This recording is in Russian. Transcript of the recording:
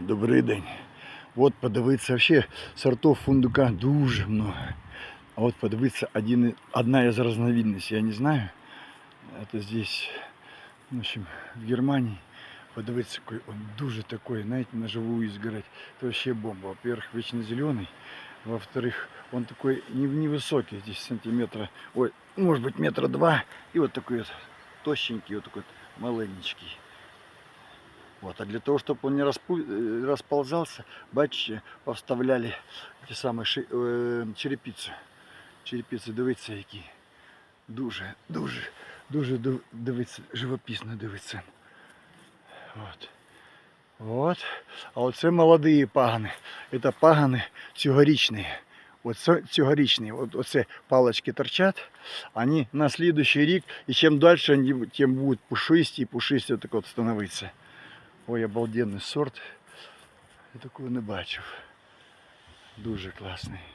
Добрий день. От подивитися, вообще сортов фундука дуже много. А от подивитися один, одна из разновидностей, я не знаю. Это здесь, в общем, в Германии. Подивитися, какой он дуже такой, знаете, на живую изгородь. Это вообще бомба. Во-первых, вечно зеленый. Во-вторых, он такой не- невысокий, здесь сантиметра, ой, может быть метра два. И вот такой вот тощенький, вот такой вот маленечкий. Вот. А для того, чтобы он не распу... э, расползался, бачите, повставляли ті самі ши... е, черепицю. Черепиці, дивіться, які. Дуже, дуже, дуже див- дивиться, живописно дивиться. От. От. А оце молоді пагани. Це пагани цьогорічні. Оце цьогорічні. От, оце палочки торчать. Они на следующий рік, і чим далі, вони, тим будуть пушисті і пушисті так от становитися. Ой, обалденний сорт. Я такого не бачив. Дуже класний.